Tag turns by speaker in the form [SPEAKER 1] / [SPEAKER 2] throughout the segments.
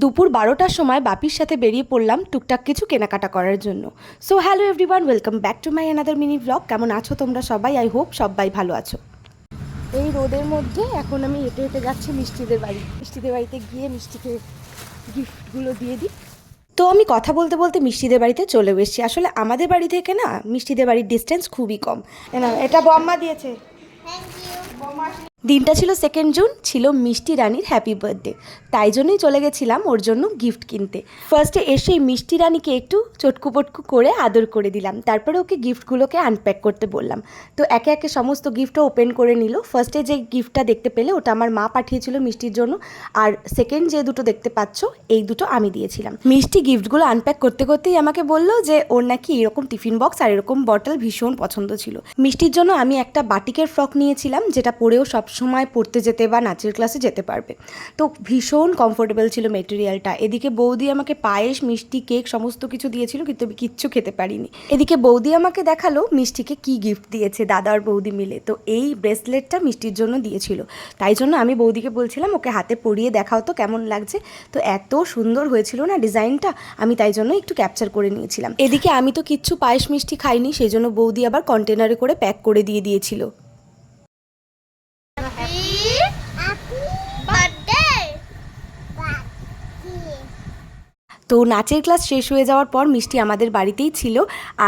[SPEAKER 1] দুপুর বারোটার সময় বাপির সাথে বেরিয়ে পড়লাম টুকটাক কিছু কেনাকাটা করার জন্য। So hello everyone welcome back to my another mini blog কেমন আছো তোমরা সবাই? আই হোপ সবাই ভালো আছো। এই রোদের মধ্যে এখন আমি হেঁটে হেঁটে যাচ্ছি মিষ্টিদের বাড়ি। মিষ্টিদের বাড়িতে গিয়ে মিষ্টিকে গিফটগুলো দিয়ে দিই। তো আমি কথা বলতে বলতে মিষ্টিদের বাড়িতে চলে এসেছি। আসলে আমাদের বাড়ি থেকে না মিষ্টিদের বাড়ির ডিস্টেন্স খুবই কম। এটা বম্মা দিয়েছে। দিনটা ছিল সেকেন্ড জুন ছিল মিষ্টি রানীর হ্যাপি বার্থডে তাই জন্যই চলে গেছিলাম ওর জন্য গিফট কিনতে। ফার্স্টে এসেই মিষ্টি রানীকে একটু চটকু পটকু করে আদর করে দিলাম। তারপরে ওকে গিফটগুলোকে আনপ্যাক করতে বললাম। তো একে একে সমস্ত গিফটও ওপেন করে নিল। ফার্স্টে যে গিফটটা দেখতে পেলে, ওটা আমার মা পাঠিয়েছিল মিষ্টির জন্য। আর সেকেন্ড যে দুটো দেখতে পাচ্ছ, এই দুটো আমি দিয়েছিলাম। মিষ্টি গিফটগুলো আনপ্যাক করতে করতেই আমাকে বলল যে, ওর নাকি এরকম টিফিন বক্স আর এরকম বটল ভীষণ পছন্দ ছিল। মিষ্টির জন্য আমি একটা বাটিকের ফ্রক নিয়েছিলাম, যেটা পরেও সব সময় পড়তে যেতে বা নাচের ক্লাসে যেতে পারবে। তো ভীষণ কমফোর্টেবল ছিল মেটেরিয়ালটা এদিকে বৌদি আমাকে পায়েস, মিষ্টি কেক সমস্ত কিছু দিয়েছিল কিন্তু আমি কিচ্ছু খেতে পারিনি। এদিকে বৌদি আমাকে দেখাল মিষ্টিকে কি গিফট দিয়েছে দাদা আর বৌদি মিলে। তো এই ব্রেসলেটটা মিষ্টির জন্য দিয়েছিল। তাই জন্য আমি বৌদিকে বলছিলাম, ওকে হাতে পরিয়ে দেখাও তো কেমন লাগছে। তো এত সুন্দর হয়েছিল না ডিজাইনটা, আমি তাই জন্য একটু ক্যাপচার করে নিয়েছিলাম। এদিকে আমি তো কিচ্ছু পায়েস, মিষ্টি খাইনি, সেই জন্য বৌদি আবার কন্টেনারে করে প্যাক করে দিয়ে দিয়েছিল। তো নাচের ক্লাস শেষ হয়ে যাওয়ার পর মিষ্টি আমাদের বাড়িতেই ছিল।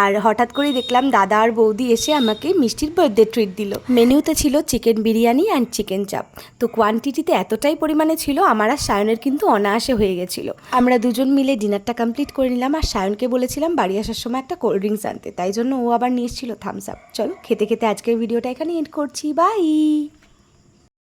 [SPEAKER 1] আর হঠাৎ করেই দেখলাম দাদা আর বৌদি এসে আমাকে মিষ্টির বার্থডে ট্রিট দিল। মেনুতে ছিল চিকেন বিরিয়ানি অ্যান্ড চিকেন চাপ তো কোয়ান্টিটিতে এতটাই পরিমাণে ছিল, আমার আর সায়নের কিন্তু অনায়াসে হয়ে গেছিল। আমরা দুজন মিলে ডিনারটা কমপ্লিট করে নিলাম আর সায়নকে বলেছিলাম বাড়ি আসার সময় একটা কোল্ড ড্রিঙ্কস আনতে। তাই জন্য ও আবার নিয়ে এসেছিল থামস আপ চলো, খেতে খেতে আজকের ভিডিওটা এখানে এন্ড করছি। বাই